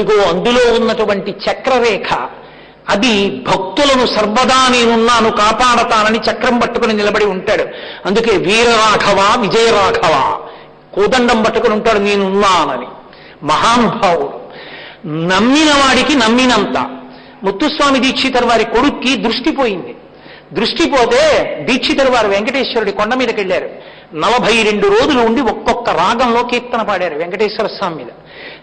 ఇదిగో అందులో ఉన్నటువంటి చక్రరేఖ అది భక్తులను సర్వదా నేనున్నాను కాపాడతానని చక్రం పట్టుకుని నిలబడి ఉంటాడు. అందుకే వీరరాఘవ విజయరాఘవ కోదండం పట్టుకుని ఉంటాడు నేనున్నానని. మహానుభావుడు నమ్మిన వాడికి నమ్మినంత. ముత్తుస్వామి దీక్షితర్ వారి కొడుక్కి దృష్టిపోయింది దృష్టిపోతే దీక్షితర్ వారు వెంకటేశ్వరుడి కొండ మీదకి వెళ్ళారు నలభై రెండు రోజులు ఉండి ఒక్కొక్క రాగంలో కీర్తన పాడారు వెంకటేశ్వర స్వామి మీద.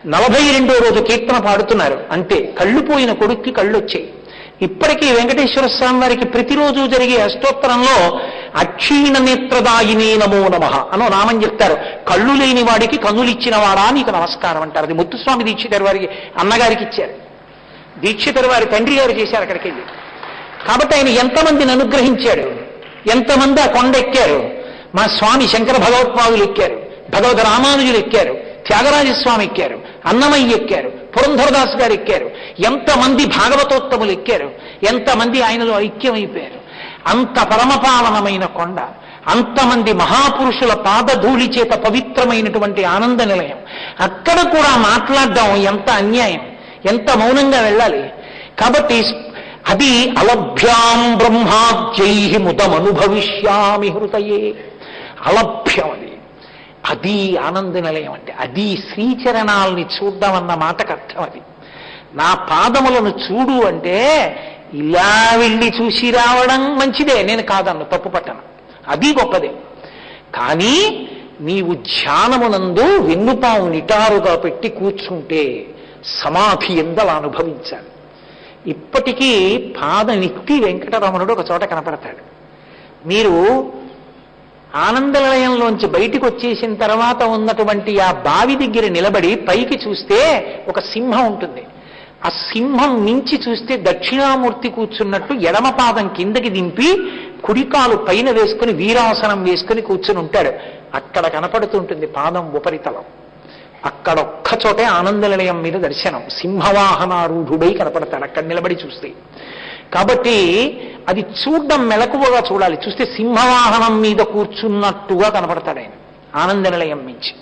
నలభై రెండో రోజు కీర్తన పాడుతున్నారు. అంటే కళ్ళు పోయిన కొడుక్కి కళ్ళు వచ్చాయి ఇప్పటికీ వెంకటేశ్వర స్వామి వారికి ప్రతిరోజు జరిగే అష్టోత్తరంలో అక్షీణ నేత్రదాయినే నమో నమ అనో నామం చెప్తారు. కళ్ళు లేని వాడికి కన్నులిచ్చిన వాడా నీకు నమస్కారం అంటారు. అది ముత్తుస్వామి దీక్షితర్ వారికి అన్నగారికి ఇచ్చారు. దీక్షితర్ వారి తండ్రి గారు చేశారు అక్కడికి వెళ్ళి కాబట్టి ఆయన ఎంతమందిని అనుగ్రహించాడు? ఎంతమంది ఆ కొండ ఎక్కారు? మా స్వామి శంకర భగవత్పాదులు ఎక్కారు. భగవద్ రామానుజులు ఎక్కారు. త్యాగరాజస్వామి ఎక్కారు. అన్నమయ్య ఎక్కారు పురంధరదాస్ గారు ఎక్కారు ఎంతమంది భాగవతోత్తములు ఎక్కారు ఎంతమంది ఆయనలో ఐక్యమైపోయారు. అంత పరమపావనమైన కొండ అంతమంది మహాపురుషుల పాదధూళి చేత పవిత్రమైనటువంటి ఆనంద నిలయం. అక్కడ కూడా మాట్లాడడం ఎంత అన్యాయం ఎంత మౌనంగా వెళ్ళాలి? కాబట్టి అది అలభ్యాం బ్రహ్మాద్యై ముదమనుభవిష్యామి హృదయే. అలభ్యం అది. అది ఆనంద నిలయం అంటే అది శ్రీచరణాలని చూద్దామన్న మాటకు అర్థం అది. నా పాదములను చూడు అంటే ఇలా వెళ్ళి చూసి రావడం మంచిదే నేను కాదన్ను తప్పు పట్టను. అది గొప్పదే. కానీ నీవు ధ్యానమునందు వెన్నుపాము నిటారుగా పెట్టి కూర్చుంటే సమాధి ఎందలా అనుభవించాలి. ఇప్పటికీ పాదనిక్తి వెంకటరమణుడు ఒక చోట కనపడతాడు. మీరు ఆనందలయంలోంచి బయటికి వచ్చేసిన తర్వాత ఉన్నటువంటి ఆ బావి దగ్గర నిలబడి పైకి చూస్తే ఒక సింహం ఉంటుంది. ఆ సింహం మించి చూస్తే దక్షిణామూర్తి కూర్చున్నట్టు ఎడమ పాదం కిందకి దింపి కుడికాలు పైన వేసుకుని వీరాసనం వేసుకుని కూర్చుని ఉంటాడు. అక్కడ కనపడుతుంటుంది పాదం ఉపరితలం. అక్కడ ఒక్క చోటే ఆనంద నిలయం మీద దర్శనం. సింహవాహనారూఢుడై కనపడతాడు అక్కడ నిలబడి చూస్తే. కాబట్టి అది చూడడం మెలకువగా చూడాలి. చూస్తే సింహవాహనం మీద కూర్చున్నట్టుగా కనపడతాడు ఆయన ఆనంద నిలయం నుంచి.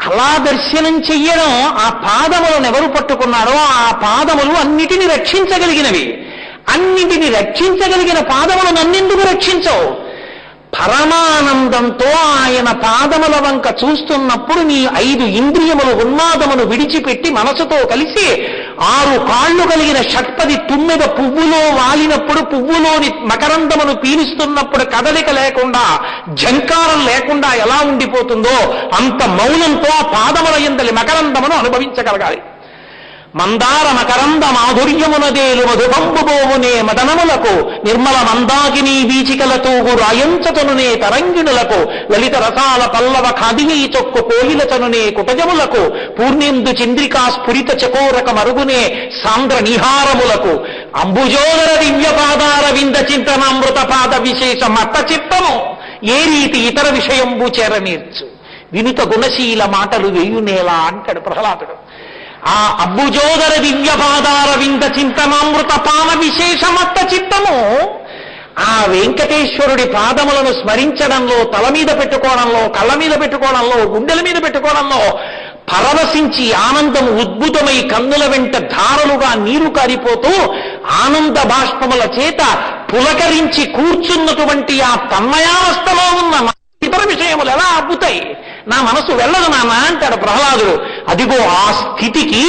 అలా దర్శనం చెయ్యడం ఆ పాదములను ఎవరు పట్టుకున్నారో ఆ పాదములు అన్నిటిని రక్షించగలిగినవి. అన్నిటిని రక్షించగలిగిన పాదములు నన్నెందుకు రక్షించవు? పరమానందంతో ఆయన పాదముల వంక చూస్తున్నప్పుడు నీ ఐదు ఇంద్రియములు ఉన్మాదమును విడిచిపెట్టి మనసుతో కలిసి ఆరు కాళ్ళు కలిగిన షట్పది తుమ్మెద పువ్వులో వాలినప్పుడు పువ్వులోని మకరందమును పీలుస్తున్నప్పుడు కదలిక లేకుండా జంకారం లేకుండా ఎలా ఉండిపోతుందో అంత మౌనంతో ఆ పాదముల ఎందలి మకరందమును అనుభవించగలగాలి. మందార మకరంద మాధుర్యమునదేలు మధుబంబుబోవునే మదనములకు నిర్మల మందాకిని వీచికలతూగు రాయంచతనునే తరంగిణులకు లలిత రసాల పల్లవ ఖాదినీ చొక్కు కోయిలచనునే కుటజములకు పూర్ణేందు చంద్రికా స్ఫురిత చకోరక మరుగునే సాంద్ర నిహారములకు అంబుజోదర దివ్య పాదార వింద చింతనామృత పాద విశేష మత్త చిత్తము ఏ రీతి ఇతర విషయంబు చేరనీర్చు. వినుత గుణశీల మాటలు వేయునేలా అంటాడు ప్రహ్లాదుడు. ఆ అబ్బుజోదర దివ్యపాదార వింద చింతనామృత పాన విశేషమత్త చిత్తము ఆ వెంకటేశ్వరుడి పాదములను స్మరించడంలో తల మీద పెట్టుకోవడంలో కళ్ళ మీద పెట్టుకోవడంలో గుండెల మీద పెట్టుకోవడంలో పరవశించి ఆనందం ఉద్భుతమై కన్నుల వెంట ధారలుగా నీరు కారిపోతూ ఆనంద బాష్పముల చేత పులకరించి కూర్చున్నటువంటి ఆ తన్మయావస్థలో ఉన్న ఇతర విషయములు ఎలా అబ్బుతాయి నా మనసు వెళ్ళదు నాన్న అంటాడు ప్రహ్లాదుడు. అదిగో ఆ స్థితికి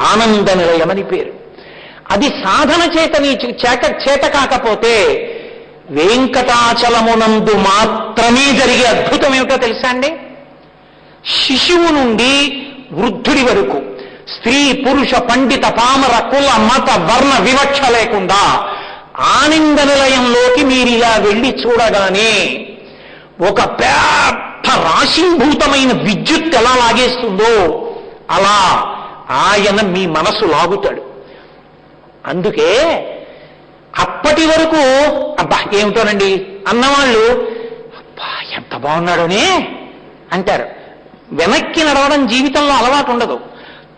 ఆనంద నిలయమని పేరు. అది సాధన చేత నీ చేత చేత కాకపోతే వెంకటాచలమునందు మాత్రమే జరిగే అద్భుతం ఏమిటో తెలుసా అండి? శిశువు నుండి వృద్ధుడి వరకు స్త్రీ పురుష పండిత పామర కుల మత వర్ణ వివక్ష లేకుండా ఆనంద నిలయంలోకి మీరు ఇలా వెళ్ళి చూడగానే ఒక పెద్ద రాశీభూతమైన విద్యుత్ ఎలా లాగేస్తుందో అలా ఆయన మీ మనసు లాగుతాడు. అందుకే అప్పటి వరకు అబ్బా ఏమిటోనండి? అన్నవాళ్ళు అబ్బా ఎంత బాగున్నాడోనే? అంటారు. వెనక్కి నడవడం జీవితంలో అలవాటు ఉండదు.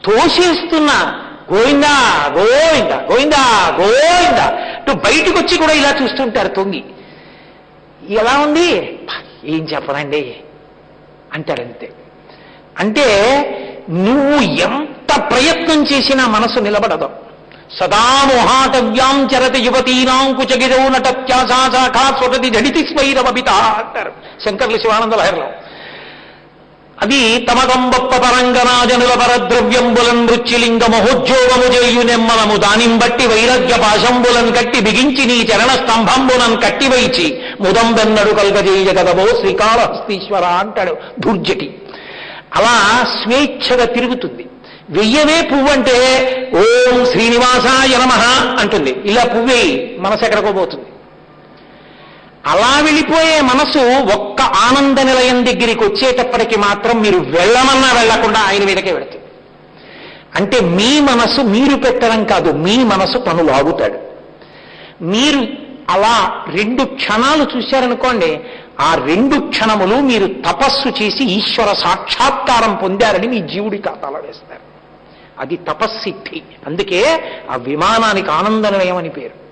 తోషిస్తున్నా గోవిందా గోవిందా గోవిందా గోవిందా అంటూ బయటకు వచ్చి కూడా ఇలా చూస్తుంటారు తొంగి. ఎలా ఉంది? ఏం చెప్పనండి అంటారు అంతే. అంటే నువ్వు ఎంత ప్రయత్నం చేసినా మనసు నిలబడదు. సదా మోహాటవ్యాం చరతి యువతీనాం కుచగిరౌ నటత్యాసా నటత్యాశాఖా స్వటతి జడితి స్వైరవపిత అంటారు శంకర్లు శివానంద లహరిలో అది తమకంబప్ప పరంగనాజనుల పరద్రవ్యంబులన్ నృత్యలింగ మహోద్యోగము చేయు నెమ్మలము దానిం బట్టి వైరగ్య పాశంబులం కట్టి బిగించి నీ చరణ స్తంభంబులన్ కట్టివైచి ముదంబెన్నడు కల్గజేయ గదవో శ్రీకాళహస్తీశ్వర అంటాడు దుర్జటి అలా స్వేచ్ఛగా తిరుగుతుంది. వెయ్యవే పువ్వు అంటే ఓం శ్రీనివాసాయ నమ అంటుంది. ఇలా పువ్వే మనసు ఎక్కడికోబోతుంది అలా వెళ్ళిపోయే మనసు ఒక్క ఆనంద నిలయం దగ్గరికి వచ్చేటప్పటికి మాత్రం మీరు వెళ్ళమన్నా వెళ్ళకుండా ఆయన మీదకే వెళుతుంది. అంటే మీ మనసు మీరు పెట్టడం కాదు మీ మనసు పనులు ఆగుతాడు మీరు అలా రెండు క్షణాలు చూశారనుకోండి ఆ రెండు క్షణములు మీరు తపస్సు చేసి ఈశ్వర సాక్షాత్కారం పొందారని మీ జీవుడి ఖాతాలో వేస్తారు. అది తపస్సిద్ధి. అందుకే ఆ విమానానికి ఆనంద నిలయం పేరు.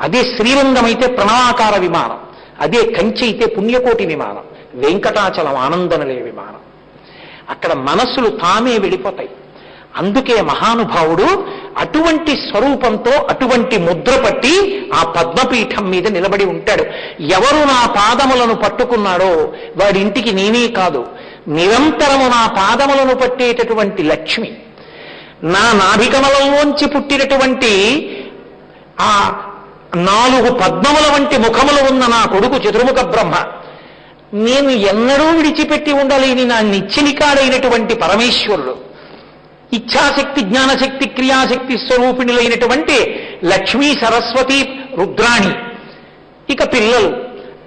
అదే శ్రీరంగం అయితే ప్రణవాకార విమానం. అదే కంచి అయితే పుణ్యకోటి విమానం. వెంకటాచలం ఆనంద నిలయ విమానం. అక్కడ మనస్సులు తామే వెళ్ళిపోతాయి. అందుకే మహానుభావుడు అటువంటి స్వరూపంతో అటువంటి ముద్ర పట్టి ఆ పద్మపీఠం మీద నిలబడి ఉంటాడు. ఎవరు నా పాదములను పట్టుకున్నాడో వాడింటికి నేనే కాదు. నిరంతరము నా పాదములను పట్టేటటువంటి లక్ష్మి. నా నాభికమలంలోంచి పుట్టినటువంటి ఆ నాలుగు పద్మముల వంటి ముఖములు ఉన్న నా కొడుకు చతుర్ముఖ బ్రహ్మ. నేను ఎన్నడూ విడిచిపెట్టి ఉండలేని నా నిచ్చినికాడైనటువంటి పరమేశ్వరుడు. ఇచ్ఛాశక్తి జ్ఞానశక్తి క్రియాశక్తి స్వరూపిణులైనటువంటి లక్ష్మీ సరస్వతి రుద్రాణి. ఇక పిల్లలు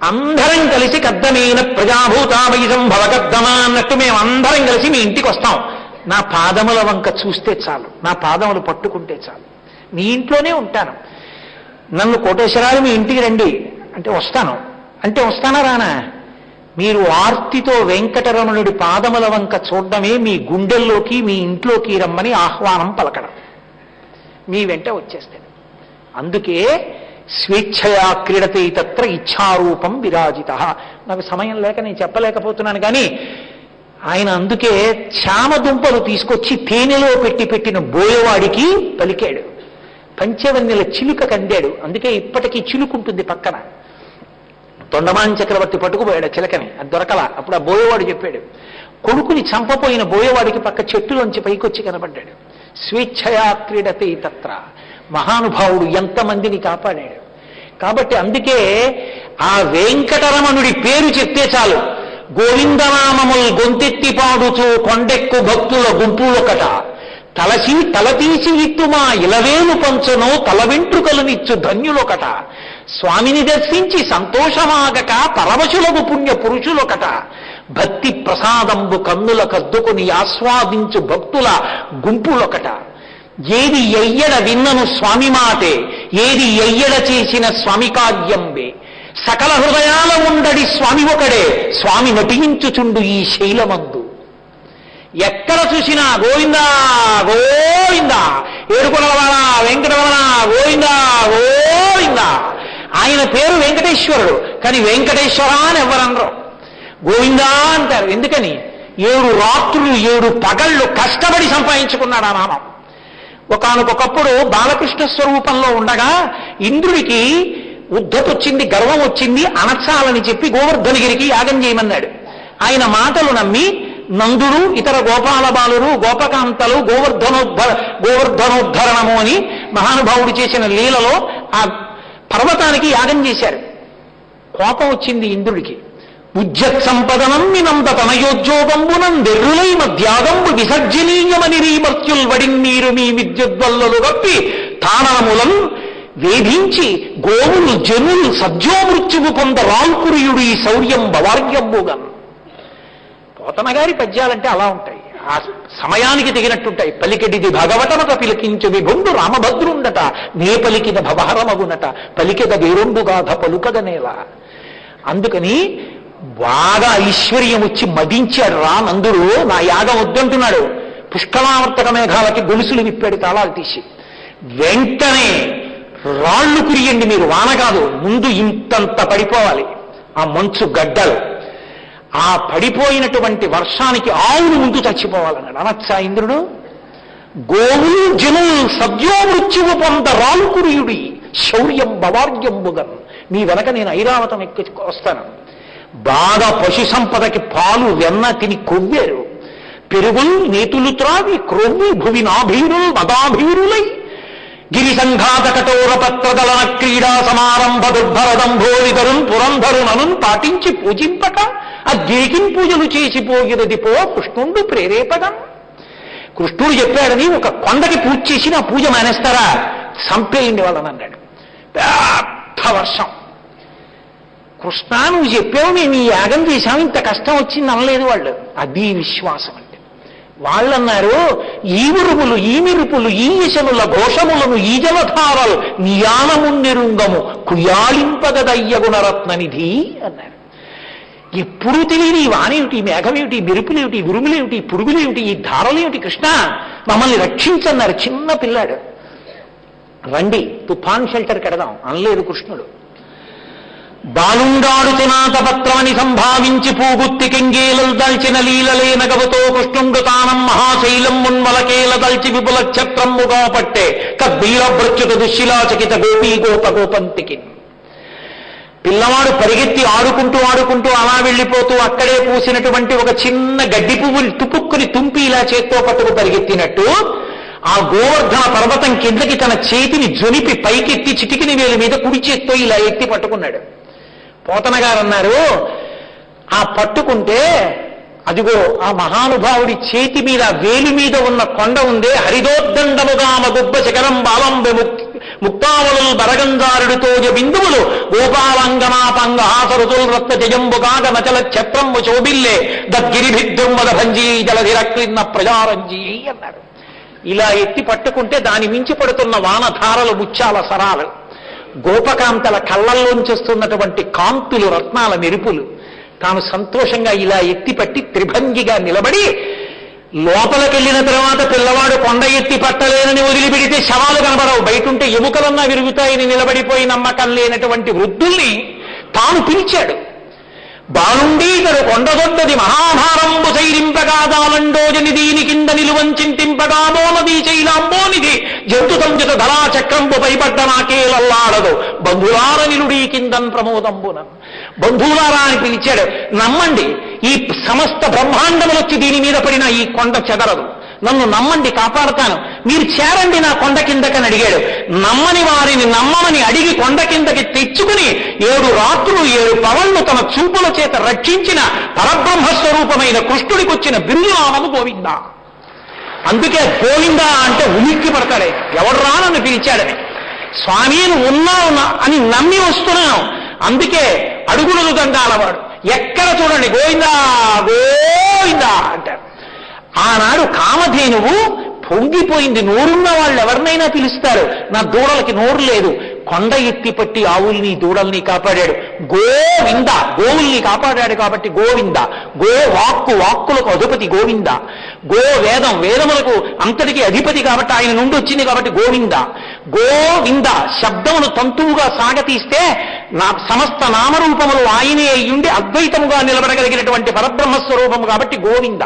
అందరం కలిసి కద్దమైన ప్రజాభూతామై సంభవ కద్దమా అన్నట్టు మేము అందరం కలిసి మీ ఇంటికి వస్తాం. నా పాదముల వంక చూస్తే చాలు. నా పాదములు పట్టుకుంటే చాలు. మీ ఇంట్లోనే ఉంటాను. నన్ను కోటేశ్వరాలు మీ ఇంటికి రండి. అంటే వస్తాను. అంటే వస్తానా రానా? మీరు ఆర్తితో వెంకటరమణుడి పాదముల వంక చూడడమే మీ గుండెల్లోకి మీ ఇంట్లోకి రమ్మని ఆహ్వానం పలకడం. మీ వెంట వచ్చేస్తాడు అందుకే స్వేచ్ఛయా క్రీడతే తత్ర ఇచ్ఛారూపం విరాజిత. నాకు సమయం లేక నేను చెప్పలేకపోతున్నాను కానీ ఆయన అందుకే చామ దుంపలు తీసుకొచ్చి తేనెలో పెట్టి పెట్టిన బోయవాడికి పలికాడు. పంచవన్నెల చిలుక కందాడు. అందుకే ఇప్పటికీ చిలుకుంటుంది పక్కన. తొండమాన్ చక్రవర్తి పట్టుకుపోయాడు ఆ చిలకని. అది దొరకల. అప్పుడు ఆ బోయవాడు చెప్పాడు కొడుకుని చంపపోయిన బోయవాడికి పక్క చెట్టులోంచి పైకొచ్చి కనబడ్డాడు. స్వేచ్ఛయా క్రీడతే తత్ర. మహానుభావుడు ఎంతమందిని కాపాడాడు. కాబట్టి అందుకే ఆ వెంకటరమణుడి పేరు చెప్తే చాలు. గోవిందనామముల్ గొంతెత్తి పాడుచు కొండెక్కు భక్తుల గుంపులొకట. తలసి తలతీసి ఇట్టుమా ఇలవేలు పంచును తల వెంట్రుకలనిచ్చు ధన్యులొకట. స్వామిని దర్శించి సంతోషమాగక పరవశులకు పుణ్య పురుషులొకట. భక్తి ప్రసాదంబు కన్నుల కద్దుకుని ఆస్వాదించు భక్తుల గుంపులొకట. ఏది ఎయ్యడ విన్నను స్వామి మాటే ఏది ఎయ్యడ చేసిన స్వామి కార్యంబే. సకల హృదయాల ఉండడి స్వామి ఒకడే స్వామి నటించుచుండు ఈ శైలమందు. ఎక్కడ చూసినా గోవిందా గోవిందా. ఏడుకొనవాడ వెంకటరమణ గోవిందా గో ఆయన పేరు వెంకటేశ్వరుడు. కానీ వెంకటేశ్వర అని ఎవరనరు గోవిందా అంటారు. ఎందుకని? ఏడు రాత్రులు ఏడు పగళ్ళు కష్టపడి సంపాదించుకున్నాడు ఆ నామం. ఒకనకొకప్పుడు బాలకృష్ణ స్వరూపంలో ఉండగా ఇంద్రుడికి ఉద్ధతొచ్చింది గర్వం వచ్చింది అనచాలని చెప్పి గోవర్ధనగిరికి యాగం చేయమన్నాడు. ఆయన మాటలు నమ్మి నందుడు ఇతర గోపాల బాలురు గోపకాంతలు గోవర్ధనోద్ధర గోవర్ధనోద్ధరణము అని మహానుభావుడు చేసిన లీలలో ఆ పర్వతానికి యాగం చేశారు. కోపం వచ్చింది ఇంద్రుడికి. ఉజ్జత్ సంపదనం మినంత తనయోద్యోగంబునం వెర్రులై మధ్యాగంబు విసర్జనీయమని రీమర్త్యుల్ వడిన్నీరు మీ విద్యుద్వల్లలు గప్పి తానములం వేధించి గోవులు జనులు సజ్జోమృత్యువు పొంద రాల్కురియుడు ఈ శౌర్యం బవార్యంబుగా పోతన గారి పద్యాలంటే అలా ఉంటాయి. ఆ సమయానికి దిగినట్టుంటాయి పలికెడిది భగవతమత పిలికించవి విభుండు రామభద్రుండట నే పలికిన భవహరమగునట పలికెద వేరొండుగాధ పలుకగనేలా అందుకని బాగా ఐశ్వర్యం వచ్చి మదించాడు రా నందుడు నా యాగం వద్దంటున్నాడు. పుష్కలావర్తక మేఘాలకి గొలుసులు విప్పాడు తాళాలు తీసి. వెంటనే రాళ్ళు కురియండి మీరు వాన కాదు ముందు ఇంతంత పడిపోవాలి. ఆ మంచు గడ్డలు. ఆ పడిపోయినటువంటి వర్షానికి ఆవులు ముందు చచ్చిపోవాలన్నాడు అనొచ్చా ఇంద్రుడు? గోవులు జనులు సద్యో మృత్యువు పొంద రాలుకురియుడి శౌర్యం బవార్యంబుగన్ నీ వెనక నేను ఐరావతం ఎక్కి వస్తాను. బాగా పశు సంపదకి పాలు వెన్న తిని కొవ్వారు. పెరుగులు నేతులు త్రావి క్రొవ్వి భువి నాభీరులు మదాభీరులై గిరిసంఘాతకటోరపత్రదళన సంఘాత క్రీడా సమారంభ దుర్భరదంభోరిధరున్ పురంధరునను పాటించి పూజింపక. ఆ గిరికిం పూజలు చేసిపోయినది పో కృష్ణుండు ప్రేరేపడం కృష్ణుడు చెప్పాడని ఒక కొండకి పూజ చేసి నా పూజ మానేస్తారా? చంపేయండి వాళ్ళని అన్నాడు. పెద్ద వర్షం. కృష్ణ నువ్వు చెప్పావు మేము ఈ యాగం చేశాం ఇంత కష్టం వచ్చింది అనలేదు వాళ్ళు. అది విశ్వాసం. వాళ్ళన్నారు ఈ ఉరుపులు ఈ మిరుపులు ఈ యశనుల ఘోషములను ఈ జలధారలు నియానమున్నెరుంగము కుయాళింపగదయ్యగుణరత్న నిధి అన్నారు. ఎప్పుడూ తెలియని ఈ వానేమిటి ఈ మేఘమేమిటి ఈ మెరుపులేమిటి ఉరుములేమిటి ఈ పురుగులేమిటి ఈ ధారలేమిటి కృష్ణ? మమ్మల్ని రక్షించన్నారు చిన్న పిల్లాడు. రండి తుఫాన్ షెల్టర్ కడదాం అనలేదు కృష్ణుడు. బాలుండాడుతునాథపత్రాన్ని సంభావించి పూగుత్తి కెంగేలలు దల్చిన లీలలే నగవతో కృష్ణుండు తానం మహాశైలం మున్మలకేల దల్చి విపుల క్షత్రమ్ముగా పట్టే కద్బీర దుశ్శిలాచకిత గోపీ గోప గోపంతికి. పిల్లవాడు పరిగెత్తి ఆడుకుంటూ ఆడుకుంటూ అలా వెళ్ళిపోతూ అక్కడే పూసినటువంటి ఒక చిన్న గడ్డి పువ్వుని తుపుక్కుని తుంపి ఇలా చేత్తో పట్టుకు పరిగెత్తినట్టు ఆ గోవర్ధన పర్వతం కిందకి తన చేతిని జొనిపి పైకెత్తి చిటికిని వేలు మీద కుడి చేత్తో ఇలా ఎత్తి పట్టుకున్నాడు. పోతన గారు అన్నారు ఆ పట్టుకుంటే అదిగో ఆ మహానుభావుడి చేతి మీద వేలి మీద ఉన్న కొండ ఉందే హరిదోద్దండముగామ గుబ్బ శిఖరం బాలం ముక్తావలు బరగంధారుడితో బిందువులు గోపాలంగనాపంగ హాసరుతుల్ రత్న జయంబుగాగ నచల ఛత్రంబు శోభిల్లే దద్గిరిభిద్రుంవద భంజీ జలధిరక్లిన్న ప్రజారంజీ అన్నారు. ఇలా ఎత్తి పట్టుకుంటే దాని మించి పడుతున్న వానధారలు ముచ్చాల సరాలు. గోపకాంతల కళ్ళల్లోంచి వస్తున్నటువంటి కాంతులు రత్నాల మెరుపులు తాను సంతోషంగా ఇలా ఎత్తిపట్టి త్రిభంగిగా నిలబడి లోపలికెళ్ళిన తర్వాత పిల్లవాడు కొండ ఎత్తి పట్టలేనని వదిలిపెడితే శవాలు కనబడవు. బయటుంటే ఎముకలన్నా విరుగుతాయని నిలబడిపోయి నమ్మకం లేనటువంటి వృద్ధుల్ని తాను పిలిచాడు. బాలుండీతడు కొండదొడ్డది మహాభారంబు సైరింపగాదాలండోజని దీని కింద నిలువంచింతింపగా మోనది చైలాం జంతు సంచిత ధరా చక్రంబు పైపడ్డ నాకేలల్లాడదు బంధులార నిలుడీ కిందన్ ప్రమోదంబున. బంధువులారా అని పిలిచాడు నమ్మండి ఈ సమస్త బ్రహ్మాండములు వచ్చి దీని మీద పడిన ఈ కొండ చెదరదు. నన్ను నమ్మండి కాపాడతాను. మీరు చేరండి నా కొండ కిందకని అడిగాడు. నమ్మని వారిని నమ్మమని అడిగి కొండ కిందకి తెచ్చుకుని ఏడు రాత్రులు ఏడు పవన్లు తన చూపుల చేత రక్షించిన పరబ్రహ్మ స్వరూపమైన కృష్ణుడికి వచ్చిన గోవిందా గోవింద. అందుకే పోయిందా అంటే ఉలిక్కి పడతాడే ఎవడు నన్ను పిలిచాడని స్వామి ఉన్నా ఉన్నావు అని నమ్మి వస్తున్నాను అందుకే అడుగులు దండాలవాడు ఎక్కడ చూడండి గోవిందా గోవిందా అంటారు ఆనాడు కామధేనువు పొంగిపోయింది. నోరున్న వాళ్ళు ఎవరినైనా పిలుస్తారు. నా దూడలకి నోరు లేదు. కొండ ఎత్తి పట్టి ఆవుల్ని దూడల్ని కాపాడాడు. గోవింద గోవుల్ని కాపాడాడు కాబట్టి గోవింద. గో వాక్కు వాక్కులకు అధిపతి గోవింద. గో వేదం వేదములకు అంతటికి అధిపతి కాబట్టి ఆయన నుండి వచ్చింది కాబట్టి గోవింద. గోవింద శబ్దమును తంతువుగా సాగతీస్తే నా సమస్త నామరూపములు ఆయనే అయ్యుండి అద్వైతముగా నిలబడగలిగినటువంటి పరబ్రహ్మ స్వరూపము కాబట్టి గోవింద.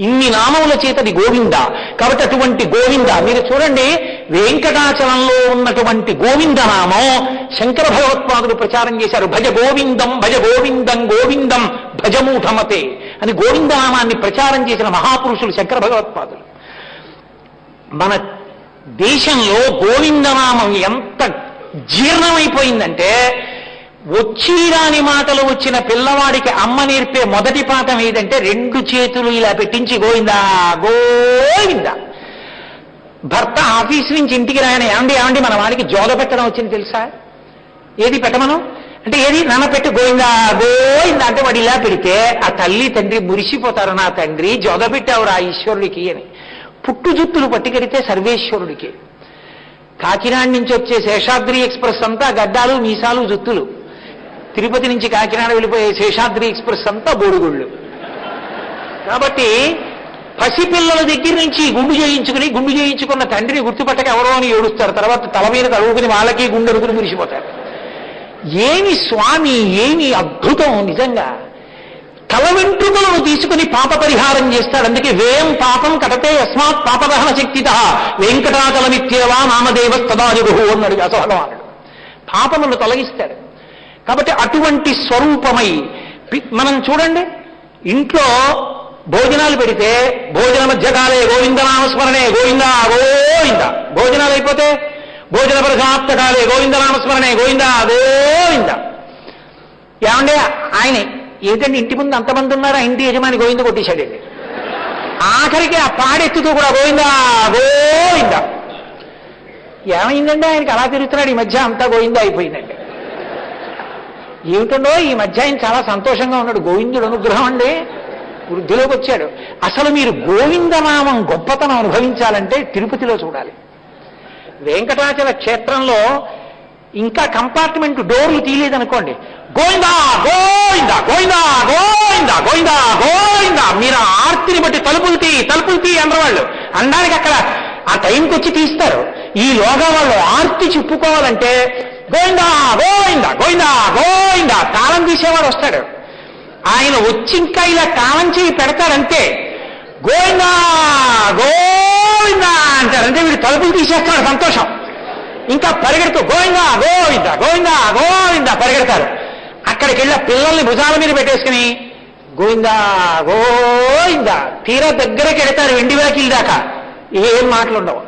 ఇన్ని నామముల చేతది గోవింద. కాబట్టి అటువంటి గోవింద. మీరు చూడండి వెంకటాచలంలో ఉన్నటువంటి గోవింద నామం శంకర భగవత్పాదులు ప్రచారం చేశారు. భజ గోవిందం భజ గోవిందం గోవిందం భజమూఢమతే అని గోవింద నామాన్ని ప్రచారం చేసిన మహాపురుషులు శంకర భగవత్పాదులు. మన దేశంలో గోవిందనామం ఎంత జీర్ణమైపోయిందంటే వచ్చిరాని మాటలు వచ్చిన పిల్లవాడికి అమ్మ నేర్పే మొదటి పాఠం ఏదంటే రెండు చేతులు ఇలా పెట్టించి గోవిందా గోవిందా. భర్త ఆఫీస్ నుంచి ఇంటికి రాయన ఏమండి ఏమండి మన వాడికి జోద పెట్టడం వచ్చింది తెలుసా? ఏది పెట్టమను? అంటే ఏది? నాన్న పెట్టి గోయిందా గోయిందా అంటే వాడు ఇలా పెడితే ఆ తల్లి తండ్రి మురిసిపోతారు నా తండ్రి జోద పెట్టావురా ఈశ్వరుడికి అని. పుట్టు జుత్తులు పట్టుకెడితే సర్వేశ్వరుడికి. కాకినాడ నుంచి వచ్చే శేషాద్రి ఎక్స్ప్రెస్ అంతా గడ్డాలు మీసాలు జుత్తులు. తిరుపతి నుంచి కాకినాడ వెళ్ళిపోయే శేషాద్రి ఎక్స్ప్రెస్ అంతా బోడుగుళ్ళు. కాబట్టి పసిపిల్లల దగ్గర నుంచి గుండు చేయించుకుని గుండు చేయించుకున్న తండ్రిని గుర్తుపట్టక ఎవరో అని ఏడుస్తారు. తర్వాత తల మీద తడుగుకుని వాళ్ళకి గుండె అడుగుని మురిసిపోతారు. ఏమి స్వామి ఏమి అద్భుతం నిజంగా. తల వెంట్రుకలను తీసుకుని పాప పరిహారం చేస్తాడు. అందుకే వేం పాపం కటతే యస్మాత్ పాపదహన శక్తిత. వెంకటాచలమిత్యేవా నామదేవ తదాజుగు అన్నాడు వ్యాసభగవానుడు పాపములను తొలగిస్తాడు. కాబట్టి అటువంటి స్వరూపమై పి- మనం చూడండి. ఇంట్లో భోజనాలు పెడితే భోజన మధ్యకాలే గోవిందనామస్మరణే గోవింద గోవింద. భోజనాలు అయిపోతే భోజన ప్రశాప్తకాలే గోవిందనామస్మరణే గోవింద గోవింద. ఏమంటే ఆయనే ఏమిటండి ఇంటి ముందు అంతమంది ఉన్నారు? ఇంటి యజమాని గోవింద కొట్టేశాడండి ఆఖరికి ఆ పాడెత్తుతూ కూడా గోవిందా గోవింద. ఏమైందండి? ఆయనకి అలా తిరుగుతున్నాడు. ఈ మధ్య అంతా గోవింద అయిపోయిందండి. ఏమిటండో? ఈ మధ్య ఆయన చాలా సంతోషంగా ఉన్నాడు. గోవిందుడు అనుగ్రహం అండి. వృద్ధిలోకి వచ్చాడు. అసలు మీరు గోవిందనామం గొప్పతనం అనుభవించాలంటే తిరుపతిలో చూడాలి. వెంకటాచల క్షేత్రంలో ఇంకా కంపార్ట్మెంట్ డోర్లు తీయలేదనుకోండి గోయిందా గోయిందా గోయిందా గోయిందా గోయిందా గోయిందా మీరు ఆ ఆర్తిని బట్టి తలుపులు తీ తలుపులు తీ అన్నవాళ్ళు. అనడానికి అక్కడ ఆ టైంకి వచ్చి తీస్తారు. ఈ లోగా వాళ్ళు ఆర్తి చెప్పుకోవాలంటే గోయిందా గోయిందా గోయిందా గోయిందా తాళం తీసేవాడు వస్తాడు. ఆయన వచ్చి ఇంకా ఇలా తాళం చేయి పెడతాడంతే గోయిందా గోవిందా అంటారు. అంటే వీడు తలుపులు తీసేస్తాడు సంతోషం. ఇంకా పరిగెడుతూ గోవిందా గోవింద గోవిందా గోవింద పరిగెడతారు. అక్కడికి వెళ్ళి పిల్లల్ని భుజాల మీద పెట్టేసుకుని గోవిందా గోవిందా తీరా దగ్గరకి వెడతారు వెండి వాకిల్ దాకా. ఏం మాటలుండవు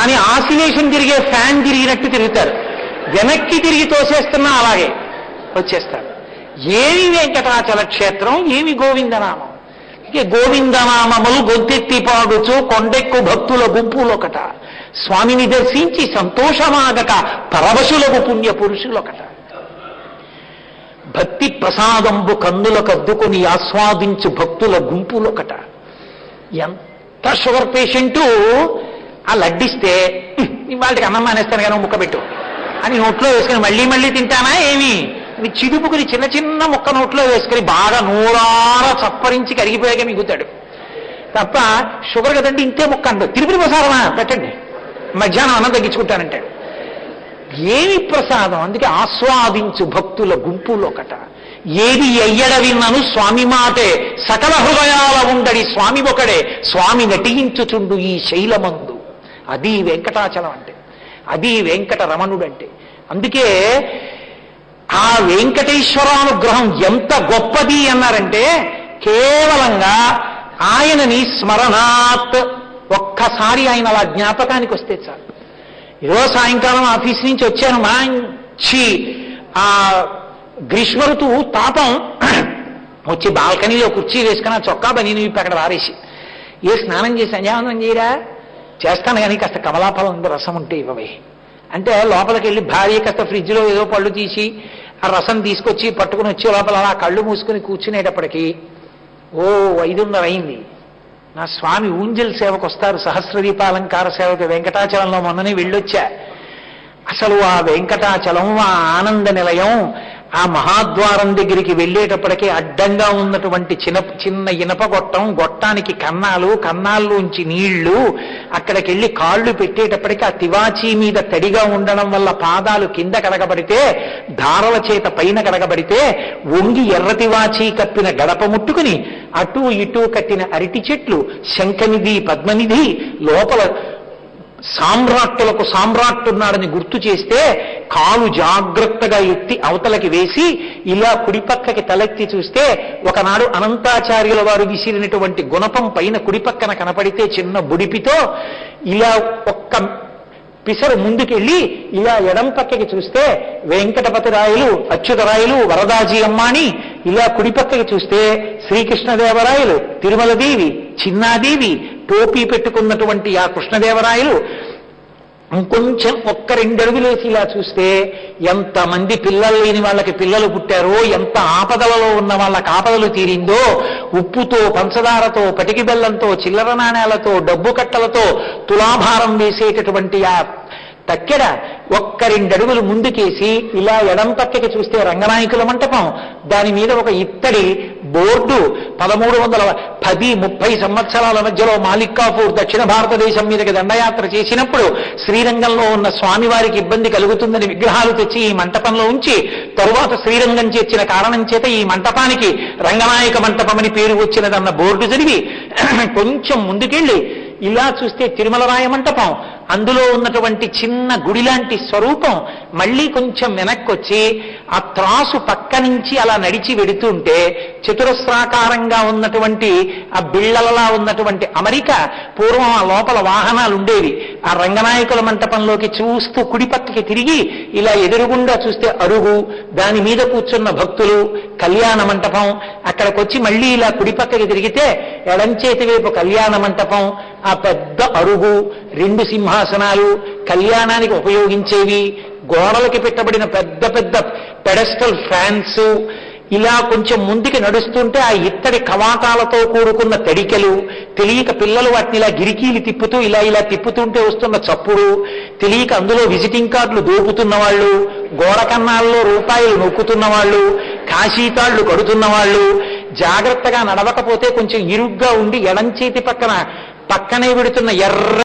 అని ఆసిలేషన్ తిరిగే ఫ్యాన్ తిరిగినట్టు తిరుగుతారు. వెనక్కి తిరిగి తోసేస్తున్నా అలాగే వచ్చేస్తారు. ఏమి వెంకటాచల క్షేత్రం ఏమి గోవిందనామం. ఇక గోవిందనామములు గొంతెత్తి పాడుచు కొండెక్కు భక్తుల గుంపులొకట. స్వామిని దర్శించి సంతోషమాగక పరవశులకు పుణ్య పురుషులొకట భక్తి ప్రసాదంబు కన్నుల కద్దుకొని ఆస్వాదించు భక్తుల గుంపులొకట ఎంత షుగర్ పేషెంటు ఆ లడ్డిస్తే వాళ్ళకి అన్నం మానేస్తాను కానీ ముక్క పెట్టు. అని నోట్లో వేసుకుని మళ్ళీ మళ్ళీ తింటానా ఏమి? అని చిదుపుకుని చిన్న చిన్న ముక్క నోట్లో వేసుకుని బాగా నూరార చప్పరించి కరిగిపోయాక మిగుతాడు. తప్ప షుగర్ కదండి ఇంతే ముక్క అంటాడు. తిరుపతి ప్రసాదమా? పెట్టండి. మధ్యాహ్నం అన్నం తగ్గించుకుంటానంటాడు ఏమి ప్రసాదం? అందుకే ఆస్వాదించు భక్తుల గుంపులో ఒకట ఏది ఎయ్యడ విన్నను స్వామి మాటే. సకల హృదయాల ఉండడి స్వామి ఒకడే. స్వామి నటించుచుండు ఈ శైలమందు. అది వెంకటాచలం అంటే. అది వెంకట రమణుడు అంటే అందుకే ఆ వెంకటేశ్వరానుగ్రహం ఎంత గొప్పది అన్నారంటే కేవలంగా ఆయనని స్మరణాత్ ఒక్కసారి ఆయన అలా జ్ఞాపకానికి వస్తే చాలు. ఈరోజు సాయంకాలం ఆఫీస్ నుంచి వచ్చాను మంచి ఆ గ్రీష్మ ఋతువు తాపం. వచ్చి బాల్కనీలో కుర్చీ వేసుకుని చొక్కా బని విప్పి అక్కడ వారేసి ఏ స్నానం చేసి సంధ్యావందనం చేయరా? చేస్తాను కానీ కాస్త కమలాఫలం రసం ఉంటే ఇవ్వవే. అంటే లోపలికి వెళ్ళి భార్య కాస్త ఫ్రిడ్జ్లో ఏదో పళ్ళు తీసి ఆ రసం తీసుకొచ్చి పట్టుకుని వచ్చి లోపల అలా కళ్ళు మూసుకుని కూర్చునేటప్పటికి ఓ ఐదున్నర అయింది. నా స్వామి ఊంజల్ సేవకు వస్తారు సహస్రదీపాలంకార సేవకు వెంకటాచలంలో మొన్ననే వెళ్ళొచ్చా. అసలు ఆ వెంకటాచలం ఆ ఆనంద నిలయం ఆ మహాద్వారం దగ్గరికి వెళ్ళేటప్పటికే అడ్డంగా ఉన్నటువంటి చిన్న చిన్న ఇనప గొట్టం గొట్టానికి కన్నాలు కన్నాల్లోంచి నీళ్ళు అక్కడికి వెళ్ళి కాళ్ళు పెట్టేటప్పటికి ఆ తివాచీ మీద తడిగా ఉండడం వల్ల పాదాలు కింద కడగబడితే ధారల చేత పైన కడగబడితే వంగి ఎర్ర తివాచీ కప్పిన గడప ముట్టుకుని అటు ఇటు కట్టిన అరటి చెట్లు శంఖనిధి పద్మనిధి లోపల సామ్రాట్టులకు సామ్రాట్టున్నాడని గుర్తు చేస్తే కాలు జాగ్రత్తగా ఎత్తి అవతలకి వేసి ఇలా కుడిపక్కకి తలెత్తి చూస్తే ఒకనాడు అనంతాచార్యుల వారు విసిరినటువంటి గుణపం పైన కుడిపక్కన కనపడితే చిన్న బుడిపితో ఇలా ఒక్క పిసరు ముందుకెళ్ళి ఇలా ఎడం పక్కకి చూస్తే వెంకటపతి రాయలు అచ్యుతరాయలు వరదాజీ అమ్మాని ఇలా కుడిపక్కకి చూస్తే శ్రీకృష్ణదేవరాయలు తిరుమలదేవి చిన్నాదేవి టోపీ పెట్టుకున్నటువంటి ఆ కృష్ణదేవరాయలు ఇంకొంచెం ఒక్క రెండడుగులేసి ఇలా చూస్తే ఎంతమంది పిల్లలు లేని వాళ్ళకి పిల్లలు పుట్టారో ఎంత ఆపదలలో ఉన్న వాళ్ళకి ఆపదలు తీరిందో ఉప్పుతో పంచదారతో పటికి బెల్లంతో చిల్లర నాణ్యాలతో డబ్బు కట్టలతో తులాభారం వేసేటటువంటి ఆ తక్కెడ ఒక్క రెండడుగులు ముందుకేసి ఇలా ఎడం పక్కకి చూస్తే రంగనాయకుల మంటపం. దాని మీద ఒక ఇత్తడి బోర్డు పదమూడు వందల పది ముప్పై సంవత్సరాల మధ్యలో మాలిక్కాపూర్ దక్షిణ భారతదేశం మీదకి దండయాత్ర చేసినప్పుడు శ్రీరంగంలో ఉన్న స్వామివారికి ఇబ్బంది కలుగుతుందని విగ్రహాలు తెచ్చి ఈ మంటపంలో ఉంచి తరువాత శ్రీరంగం చేర్చిన కారణం చేత ఈ మంటపానికి రంగనాయక మంటపం అని పేరు వచ్చినదన్న బోర్డు చదివి కొంచెం ముందుకెళ్ళి ఇలా చూస్తే తిరుమల రాయ మంటపం. అందులో ఉన్నటువంటి చిన్న గుడి లాంటి స్వరూపం మళ్ళీ కొంచెం వెనక్కి వచ్చి ఆ త్రాసు పక్క నుంచి అలా నడిచి వెడుతుంటే చతురస్రాకారంగా ఉన్నటువంటి ఆ బిళ్ళలలా ఉన్నటువంటి అమరిక పూర్వం ఆ లోపల వాహనాలు ఉండేవి ఆ రంగనాయకుల మంటపంలోకి చూస్తూ కుడిపక్కకి తిరిగి ఇలా ఎదురుగుండా చూస్తే అరుగు దాని మీద కూర్చున్న భక్తులు కళ్యాణ మంటపం అక్కడికి వచ్చి మళ్ళీ ఇలా కుడిపక్కకి తిరిగితే ఎడంచేతి వైపు కళ్యాణ మంటపం ఆ పెద్ద అరుగు రెండు సింహాసనాలు కళ్యాణానికి ఉపయోగించేవి గోడలకి పెట్టబడిన పెద్ద పెద్ద పెడస్టల్ ఫ్యాన్స్ ఇలా కొంచెం ముందుకి నడుస్తుంటే ఆ ఇత్తడి కవాటాలతో కూడుకున్న తడికెలు తెలియక పిల్లలు వాటిని ఇలా గిరికీలు తిప్పుతూ ఇలా ఇలా తిప్పుతుంటే వస్తున్న చప్పుడు తెలియక అందులో విజిటింగ్ కార్డులు దోపుతున్న వాళ్ళు గోడ కన్నాల్లో రూపాయలు నొక్కుతున్న వాళ్ళు కాశీతాళ్ళు కడుతున్న వాళ్ళు జాగ్రత్తగా నడవకపోతే కొంచెం ఇరుగ్గా ఉండి ఎడంచేతి పక్కన పక్కనే పెడుతున్న ఎర్ర